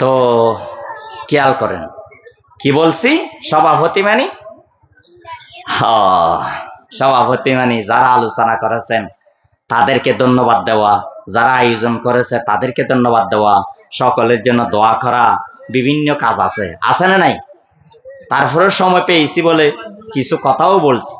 তো খেয়াল করেন, কি বলছি? সভাপতি মানে? সভাপতি মানে যারা আলোচনা করেছেন, তাদেরকে ধন্যবাদ দেওয়া। যারা আয়োজন করেছে, তাদেরকে ধন্যবাদ দেওয়া। সকলের জন্য দোয়া করা, বিভিন্ন কাজ আছে। আছে না নাই? তারপরে সময় পেয়েছি বলে কিছু কথাও বলছি।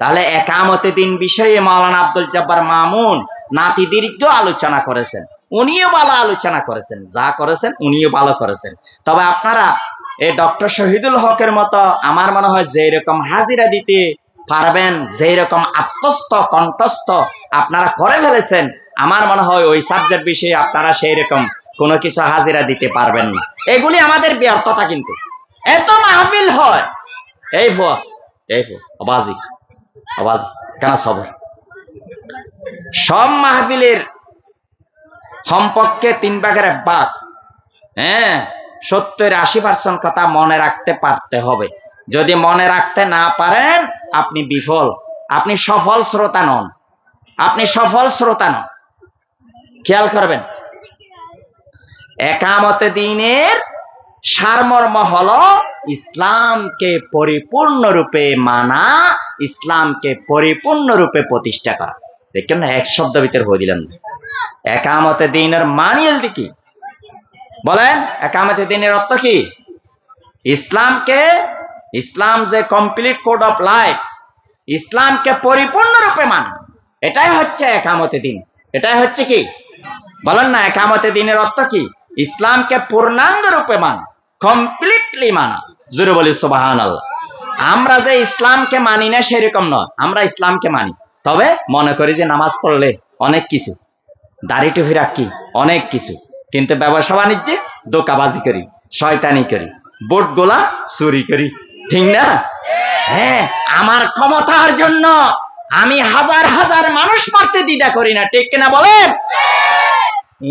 তাহলে একামতে দিন বিষয়ে মাওলানা আব্দুল জব্বার মামুন নাতি দীর্ঘ আলোচনা করেছেন। উনিও ভালো আলোচনা করেছেন, যা করেছেন উনিও ভালো করেছেন। তবে আপনারা এই ডক্টর শহীদুল হকের মতো আমার মনে হয় যে রকম হাজিরা দিতে পারবেন যে রকম আত্মস্থ, কণ্ঠস্থ আপনারা করে ফেলেছেন, আমার মনে হয় ওই সাবজেক্ট বিষয়ে আপনারা সেই রকম কোনো কিছু হাজিরা দিতে পারবেন না। এগুলি আমাদের ব্যর্থতা কিন্তু। এত মাহফিল হয়। এই ফো এই আবাজি কেন সবর সব মাহফিলের সম্পর্কে তিন ভাগের এক ভাগ। হ্যাঁ সত্তর আশি পার্সেন্ট কথা মনে রাখতে পারতে হবে। যদি মনে রাখতে না পারেন, আপনি বিফল। আপনি সফল শ্রোতা নন। আপনি সফল শ্রোতা নন। খেয়াল করবেন। একামতে দিনের সারমর্ম হল ইসলামকে পরিপূর্ণরূপে মানা, ইসলামকে পরিপূর্ণরূপে প্রতিষ্ঠা করা। দেখেন না এক শব্দ ভিতরে হয়ে দিলেন? একামতে দিনের মানিয়েল কি? বলেন, একামতে দিনের অর্থ কি? ইসলামকে, ইসলাম যে কমপ্লিট কোড অফ লাইফ ইসলামকে পরিপূর্ণরূপে মানা। এটাই হচ্ছে একামতে দিন। এটাই হচ্ছে কি? বলেন না, একামতে দিনের অর্থ কি? ইসলামকে পূর্ণাঙ্গ রূপে মানা কমপ্লিটলি মানা। জুড়ে বলি সুবাহান আমরা যে ইসলামকে মানি না, সেরকম নয়। আমরা ইসলামকে মানি। তবে মনে করি যে নামাজ পড়লে অনেক কিছু। দাড়ি টুফি রাখি, অনেক কিছু। কিন্তু ব্যবসা বাণিজ্যে, দোকাবাজি করি, শয়তানি করি বোট গোলা চুরি করি। ঠিক না? হ্যাঁ আমার ক্ষমতার জন্য আমি হাজার হাজার মানুষ মারতে দ্বিধা করি না, ঠিক কিনা বলেন?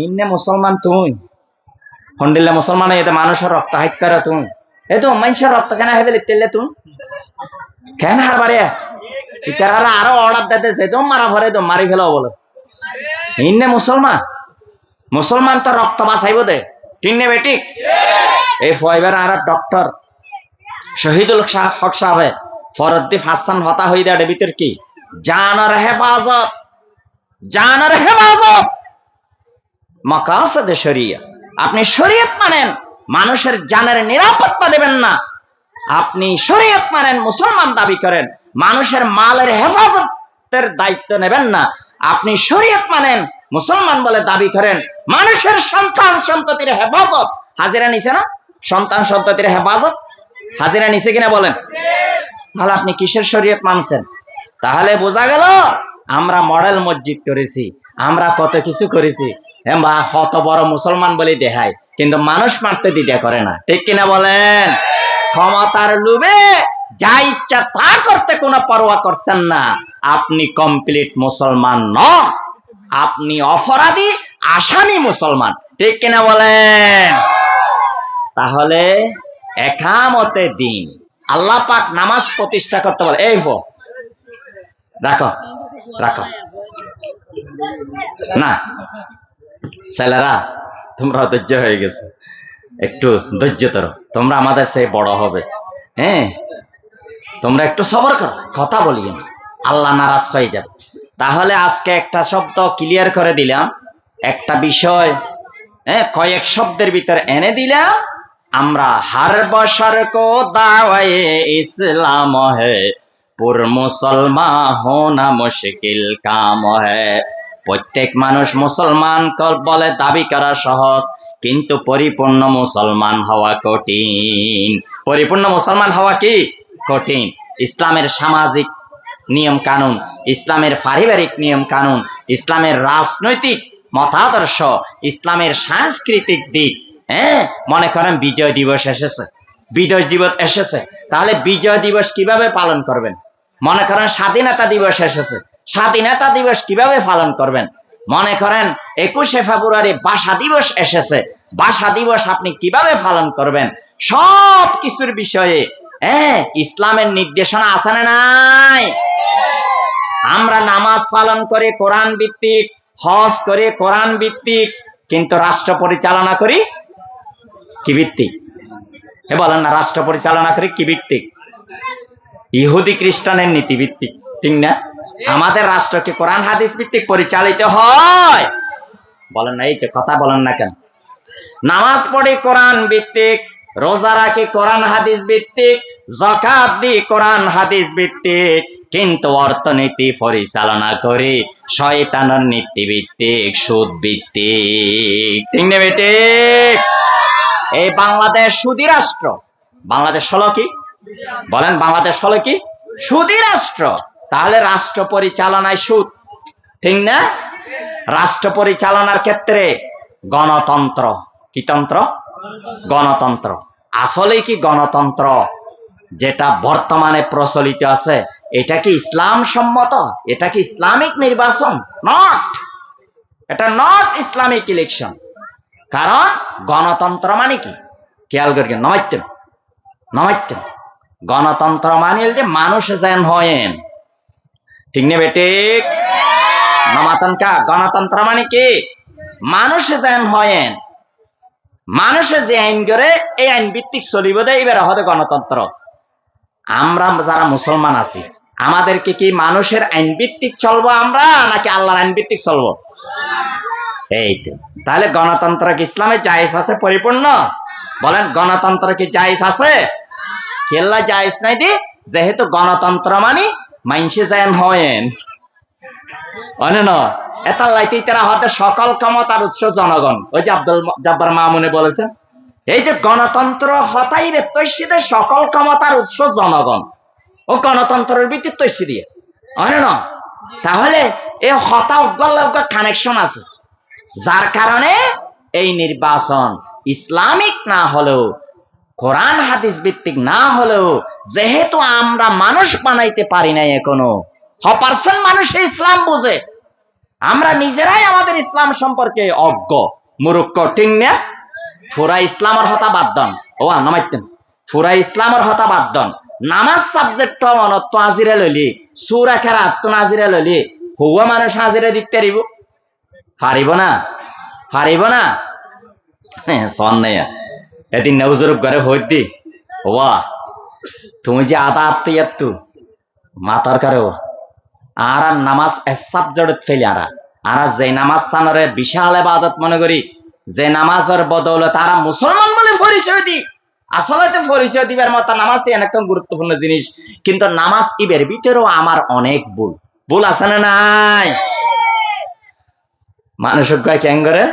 ইন্নে মুসলমান তুই, হন্ডিল্লা মুসলমান এতে মানুষের রক্ত হাইত তুমি এ তো মানুষের রক্ত কেন হেবে লিখতে তুমি কেন হার বারে ইতারা আরও অর্ডার দিতে সে তো মারা ভরে তো মারি ফেলো বলো। ইন্নে মুসলমান? মুসলমান তো রক্ত বাঁচাইব দে। বেটিক এই ফয়বার আর ডক্টর শহীদুল শাহ- হক সাহেব হাসান হতা হই দেয় ভিতর কি? জানার হেফাজত জানার হেফাজত! মাকাসাদে শরিয়া। আপনি শরীয়ত মানেন মানুষের জানের নিরাপত্তা দেবেন না। আপনি শরীয়ত মানেন মুসলমান দাবি করেন। মানুষের মালের হেফাজতের দায়িত্ব নেবেন না। আপনি শরীয়ত মানেন, মুসলমান বলে দাবি করেন, মানুষের সন্তান সন্ততির হেফাজত। হাজিরা নিছে না? সন্তান সন্ততির হেফাজত? হাজিরা নিছে কিনা বলেন? তাহলে আপনি কিসের শরীয়ত মানছেন? তাহলে বোঝা গেল, আমরা মডেল মসজিদ করেছি, আমরা কত কিছু করেছি। হ্যাঁ বা, কত বড় মুসলমান বলে দেখায়, কিন্তু মানুষ মারতে দিতে করে না। ঠিক কিনা বলেন? ক্ষমতার লোভে যা ইচ্ছা তা করতে কোনো পরোয়া করছেন না। আপনি কমপ্লিট মুসলমান নন। আপনি অপরাধী, আসামি মুসলমান। ঠিক কিনা বলেন? তাহলে একামতে দিন। আল্লাহ পাক নামাজ প্রতিষ্ঠা করতে বলে, এই হো। রাখো রাখো। না। ছেলেরা তোমরা ধৈর্য হয়ে গেছো। একটু ধৈর্য ধরো। তোমরা আমাদের সেই বড় হবে। হ্যাঁ? তোমরা একটু সবর করো, কথা বলি না। আল্লাহ নারাজ হয়ে যাবে। তাহলে আজকে একটা শব্দ ক্লিয়ার করে দিলাম। একটা বিষয় হ্যাঁ কয়েক শব্দের ভিতর এনে দিলাম। আমরা হার বছর কো ইসলাম হে। পুর মুসলমান হোনা মুশকিল কাম হে। প্রত্যেক মানুষ মুসলমান কর বলে দাবি করা সহজ, কিন্তু পরিপূর্ণ মুসলমান হওয়া কঠিন। পরিপূর্ণ মুসলমান হওয়া কি? কঠিন। ইসলামের সামাজিক নিয়ম কানুন, ইসলামের পারিবারিক নিয়ম কানুন, ইসলামের রাজনৈতিক মতাদর্শ, ইসলামের সাংস্কৃতিক দিক হ্যাঁ? মনে করেন বিজয় দিবস এসেছে। বিজয় দিবস এসেছে। তাহলে বিজয় দিবস কীভাবে পালন করবেন? মনে করেন স্বাধীনতা দিবস এসেছে। স্বাধীনতা দিবস কীভাবে পালন করবেন? মনে করেন একুশে ফেব্রুয়ারি ভাষা দিবস এসেছে। ভাষা দিবস আপনি কীভাবে পালন করবেন? সব কিছুর বিষয়ে হ্যাঁ ইসলামের নির্দেশনা আছে না নাই? আমরা নামাজ পালন করে, কোরআন ভিত্তিক, হজ করে, কোরআন ভিত্তিক, কিন্তু রাষ্ট্র পরিচালনা করি কি ভিত্তিক? এ বলেন না, রাষ্ট্র পরিচালনা করে কি ভিত্তিক? ইহুদি খ্রিস্টানের নীতি ভিত্তিক, ঠিক না? আমাদের রাষ্ট্রকে কোরআন, হাদিস ভিত্তিক পরিচালিত হয়। বলেন না, এই যে কথা বলেন না কেন? নামাজ পড়ে, কোরআন ভিত্তিক রোজা রাখি কোরআন, হাদিস ভিত্তিক জকাত দি কোরআন, হাদিস ভিত্তিক। কিন্তু অর্থনীতি পরিচালনা করে, শয়তানের নীতি ভিত্তিক, সুদ ভিত্তিক। ঠিক না বেটিক এই বাংলাদেশ সুদী রাষ্ট্র। বাংলাদেশ হলো কি? বলেন, বাংলাদেশ হলো কি? সুদী রাষ্ট্র। তাহলে রাষ্ট্র পরিচালনায় সুদ। ঠিক না? রাষ্ট্র পরিচালনার ক্ষেত্রে গণতন্ত্র। কি তন্ত্র? গণতন্ত্র। আসলে কি গণতন্ত্র? যেটা বর্তমানে প্রচলিত আছে। এটা কি ইসলাম সম্মত? এটা কি ইসলামিক নির্বাচন? নট এটা নট ইসলামিক ইলেকশন কারণ গণতন্ত্র মানে কি? খেয়াল করি নমাইতেন নমাইতেন গণতন্ত্র মানে যে মানুষ যেন হয়েন। ঠিক না বেটিক নমাতনকা গণতন্ত্র মানে কি? মানুষ যেন হয়েন। মানুষে যে আইন করে, এই আইন ভিত্তিক চলিব দেয় এবার হবে গণতন্ত্র। আমরা যারা মুসলমান আছি, আমাদেরকে কি মানুষের আইন ভিত্তিক চলবো আমরা, নাকি আল্লাহর আইন ভিত্তিক চলবো? এই তাহলে গণতন্ত্র কি ইসলামে জায়েজ আছে, পরিপূর্ণ? বলেন, গণতন্ত্র কি জায়েজ আছে? খেলা জায়েজ নাই দি, যেহেতু গণতন্ত্র মানে মাইনসে যায়ন হয়েন। অনেন এটা লাইতে তারা হতে সকল ক্ষমতার উৎস জনগণ। ওই যে আব্দুল জব্বার মামুনে বলেছেন, এই যে গণতন্ত্র হতাই তৈশিদের সকল ক্ষমতার উৎস জনগণ। ও গণতন্ত্রের ভিত্তি তৈশি দিয়ে। অনেন তাহলে এই হতা কানেকশন আছে। যার কারণে এই নির্বাচন ইসলামিক না হলেও, কোরআন হাদিস ভিত্তিক না হলেও, যেহেতু আমরা মানুষ বানাইতে পারি নাই এখনও, হ মানুষে ইসলাম বুঝে। আমরা নিজেরাই আমাদের ইসলাম সম্পর্কে অজ্ঞ মুরুক্ষ ঠিক না ফুরা ইসলামের হতা বাদ দন। ও নামাইতেন। ফুরা ইসলামের হতা বাদ দন। নামাজ সাবজেক্ট মনত আজিরে লইলি সুরা খেরা তো নাজিরে লইলি হুয়া মানুষ হাজিরে দিতে পারিব পারিব না? পারিব না? সন নেই এদিন নজরুপ ঘরে হইত দি। ওয়া তুমি যে আদা আত্ম ইয়াত্তু মাতার কারে ও আর নামাজ এসাব জড়ত ফেলি আর। আর যে নামাজ সানরে বিশাল এবাদত মনে করি, যে নামাজের বদলে তারা মুসলমান বলে পরিচয় দি আসলে পরিচয় দিবার মতো নামাজ একদম গুরুত্বপূর্ণ জিনিস, কিন্তু নামাজ ইবের ভিতরেও আমার অনেক ভুল। ভুল আছে না নাই? মানুষের কয় কেন করে,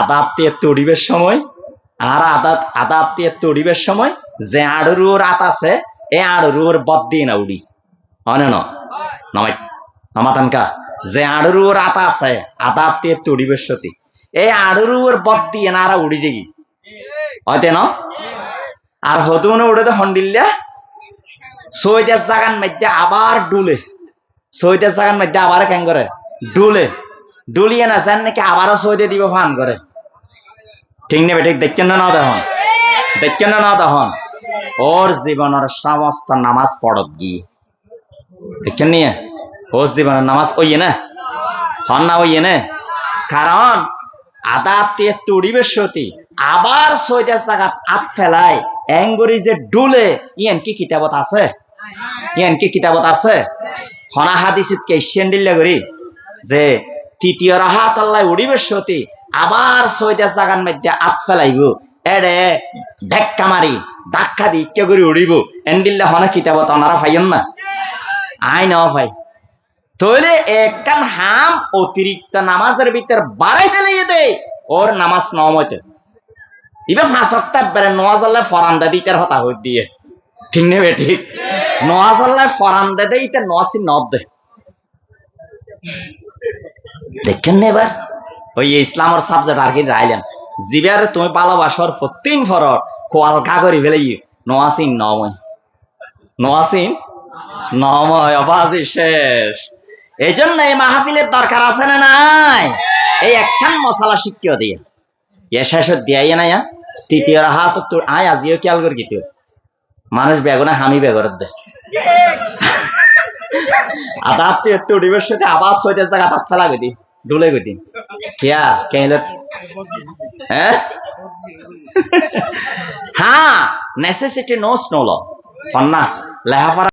আদাব দিয়ে তড়িবের সময়, আর আদাব আদাব দিয়ে তড়িবের সময়, যে আড়ুর আত আছে এই আড়ুর বদ দিয়ে না উড়ি। অনে ন? নমাই নমাতানকা, যে আড়ুর আত আছে আদাব দিয়ে তড়িবের সতী। এই আড়ুর বদ দিয়ে না আর উড়ি যেগি হয়তো ন? আর হতো মনে উড়ে তো হন্ডিল্লা। সৈদের জাগান মধ্যে আবার ডুলে। সৈদের জাগান মধ্যে আবার কেন করে? ডুলে। ডুলিয়ে না চান নাকি আবারও সৈদে দিব ফান করে। ঠিক নেবে, ঠিক দেখছেন না তখন দেখছেন না না তখন ওর জীবনের সমস্ত নামাজ পড়ত গিয়ে। দেখছেন নিয়ে? ওর জীবনের নামাজ ওইয়ে না। হন না ওইয়ে না। কারণ আদাত তুড়িবে সতী, আবার সৈদের জায়গাত আত ফেলায়। এঙ্গরি যে ডুলে, ইয়ান কি কিতাবত আছে? ইয়ান কি কিতাবত আছে? হনা হাদিসিত কে সেন্ডিল্লা করি, যে তৃতীয় রাহাত আল্লাহ উড়িবে সতী, আবার সৈদের জাগার মধ্যে আত ফেলাইব। এডে ঢেক্কা মারি, ধাক্কা দি ইচ্ছে করে উড়িব। এন্ডিল্লা হনা কিতাবত অনারা ফাইন না? আই ন ভাই। তাহলে একখান হাম অতিরিক্ত নামাজের ভিতর বাড়াই ফেলে দে, ওর নামাজ নমতে ইবে ফাঁসকটা বেড়ে নওয়াজ আল্লাহ ফরান্দা দিতে হতা হই দিয়ে। ঠিক নেবে ঠিক নওয়াজ আল্লাহ ফরান্দা দেই তে নসি নদ দে। দেখেন না এবার? ওই ইসলামের সাবজেক্ট আর কি রাইলেন। জিবার তুমি ভালোবাসার প্রতিন ফরর কোয়াল কা করি ফেলে নোয়াসিন নময় নোয়াসিন নময় অবাজি শেষ। এই জন্য এই মাহফিলের দরকার আছে না নাই? এই একখান মশলা শিক্ষিও দিয়ে। এ শেষত দিয়াই না তৃতীয় হাত তোর আয় আজিও করি কি মানুষ বেগুনে হামি বেগরের দে। আদাত উড়িবের সাথে আবার ছয়টার জায়গা হাত ফেলা গেদি ডুলে গেদি কিয়া কেন হ্যাঁ না নেসেসিটি নোস নো ল না লেখাপড়া